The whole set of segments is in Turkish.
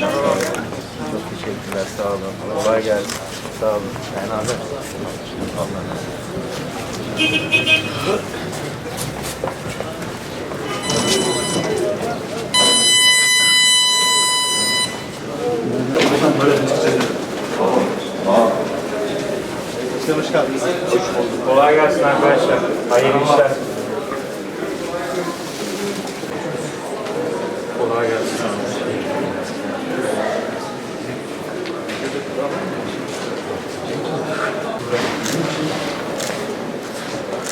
Çok teşekkürler. Sağ olun. Kolay gelsin. Sağ olun. Yani abi. Allah Hoş geldiniz. Kolay gelsin arkadaşlar. Hayırlı işler.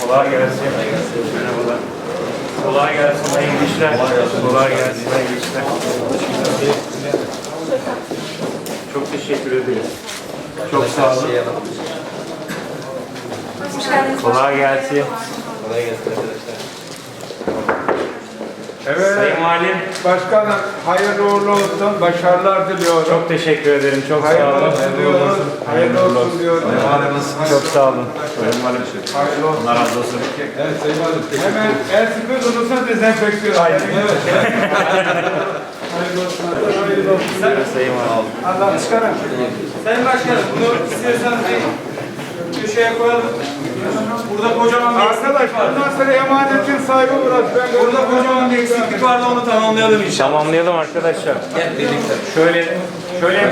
Kolay gelsin. Merhabalar. Kolay gelsin. Hayırlı işler. Kolay gelsin. Hayırlı işler. Çok teşekkür ederim. Çok sağ olun. Hoş geldiniz. Kolay gelsin. Evet. Sayın Valim Başkanım hayırlı uğurlu olsun. Başarılar diliyorum. çok teşekkür ederim. Çok sağ hayırlı olun. olsun diyoruz. Hayırlı olsun diyoruz. Çok sağ olun. Hayırlı olsun. Allah razı olsun. Evet Sayın Valim. Hemen el sıkı olursa dezenfeksiyon. Aynen. Evet. hayırlı olsun. Hayırlı olsun. Sayın Valim. Allah çıkarın. Sayın Başkanım bunu istiyorsanız bir köşeye koyalım. Burada kocaman bir Arkadaş eksiklik var. bundan sonra emanetin sahibi burası. Ben Burada kocaman bir eksiklik vardı onu tamamlayalım inşallah. Tamamlayalım arkadaşlar. Şöyle, şöyle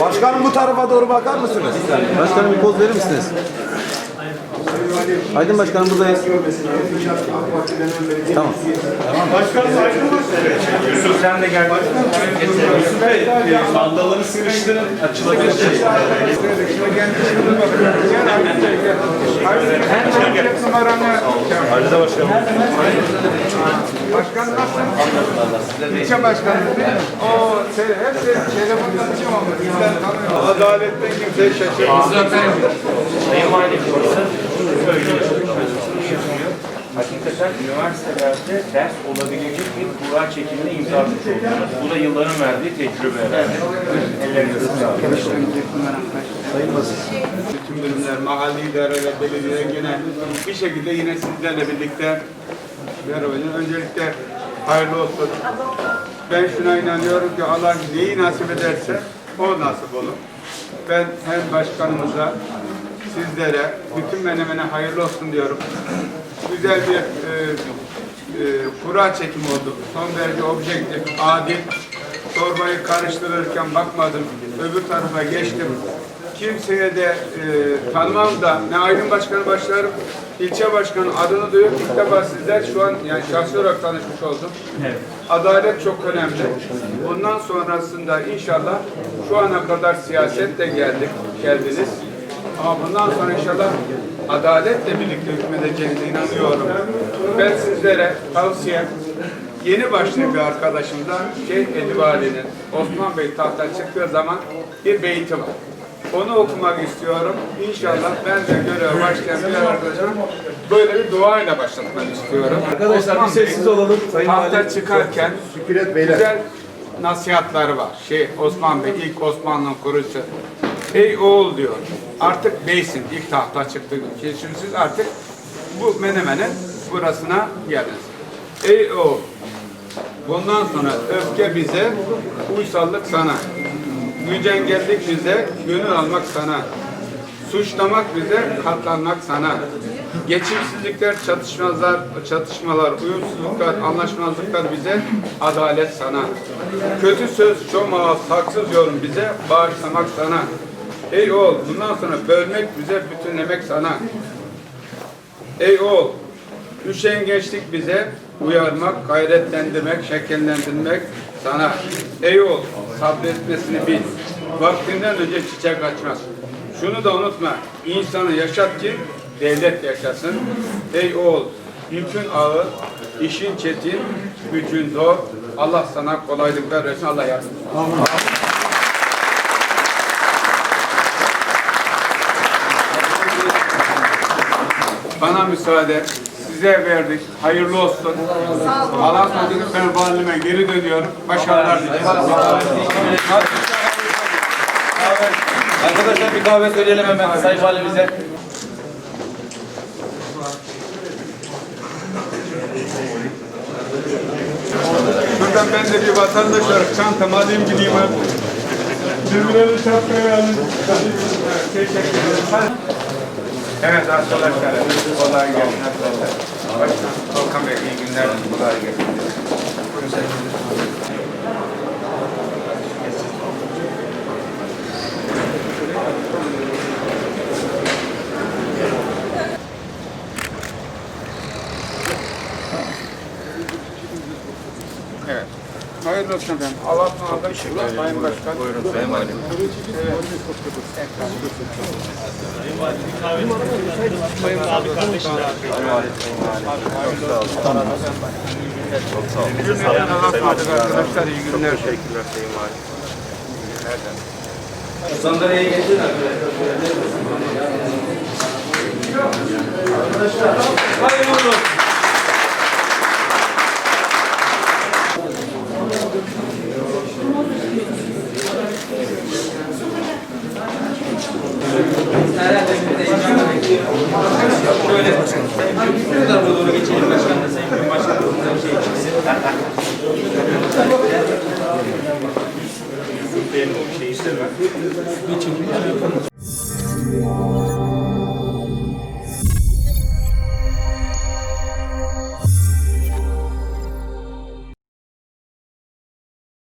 Başkanım bu tarafa doğru bakar mısınız? Başkanım bir poz verir misiniz? Aydın Başkanım buradayız. Tamam. Yusuf sen de gel. Mandalları sıkıştırın açılabilir. Arıza başkanım. Başkan nasılsın? İlçe başkanı değil mi? O şey, hepsi telefondan açıyorum ama bizden tanıyor. Adaletten kimseyi şaşırmaz. Sayın Valim. Hakikaten üniversitelerde ders olabilecek bir kura çekimine imza atmış. Bu da yılların verdiği tecrübe herhalde. Ellerinize sağlık. Bütün bölümler, mahalli idareler, belediyeler yine bir şekilde yine sizlerle birlikte beraber. Öncelikle hayırlı olsun. Ben şuna inanıyorum ki Allah neyi nasip ederse o nasip olur. Ben hem başkanımıza, sizlere, bütün menemene hayırlı olsun diyorum. Güzel bir e, e, kura çekimi oldu. Son derece objektif, adil. Çorbayı karıştırırken bakmadım. Öbür tarafa geçtim. Kimseye de e, tanımam da ne Aydın Başkanı başlarım, ilçe başkanı adını duyup ilk defa sizler şu an yani şahsi olarak tanışmış oldum. Adalet çok önemli. Bundan sonrasında inşallah şu ana kadar siyasetle geldik, geldiniz. Ama bundan sonra inşallah adaletle birlikte hükmedeceğinize inanıyorum. Ben sizlere tavsiyem yeni başlayan bir arkadaşımdan şey Edi Vali'nin Osman Bey tahta çıktığı zaman bir beyti var. Onu okumak istiyorum. İnşallah ben de göreve başlayan bir arkadaşım böyle bir duayla başlatmak istiyorum. Arkadaşlar bir sessiz olalım. Sayın Tahta çıkarken güzel nasihatları var. Şey Osman Bey ilk Osmanlı'nın kurucusu. Ey oğul diyor. Artık beysin. ilk tahta çıktı. Şimdi siz artık bu menemenin burasına geldiniz. Ey oğul. Bundan sonra öfke bize, uysallık sana. Mücengellik bize, gönül almak sana. Suçlamak bize, katlanmak sana. Geçimsizlikler, çatışmalar, çatışmalar, uyumsuzluklar, anlaşmazlıklar bize, adalet sana. Kötü söz, çomağı, haksız yorum bize, bağışlamak sana. Ey oğul, bundan sonra bölmek bize, bütünlemek sana. Ey oğul, üşengeçlik bize uyarmak, gayretlendirmek, şekillendirmek sana. Ey oğul, sabretmesini bil. Vaktinden önce çiçek açmaz. Şunu da unutma, insanı yaşat ki devlet yaşasın. Ey oğul, yükün ağır, işin çetin, gücün zor. Allah sana kolaylıklar versin, Allah yardımcı. Bana müsaade. Size verdik. Hayırlı olsun. Allah sözünü ben valime geri dönüyorum. Başarılar diliyorum. Arkadaşlar bir kahve söyleyelim hemen Sayın Valimize. Başkan ben de bir vatandaş olarak çantamı alayım gideyim abi. Birbirlerine çarpmaya alayım. Teşekkür ederim. Evet arkadaşlar, kolay gelsin arkadaşlar. Başkan, Volkan Bey iyi günler, kolay gelsin. Buyurun sen. Hayırlı olsun efendim. Adına şükür. Sayın Başkan. Buyurun Sayın Valim. Günlerden anlatmadık arkadaşlar. İyi günler. Teşekkürler Sayın Valim. Sandalyeye geçin Hayırlı olsun. Bu doğru geçelim başkanla. Sayın Cumhurbaşkanımızda bir şey çıksın. Benim o bir şey istemem. Bir çekim yapalım.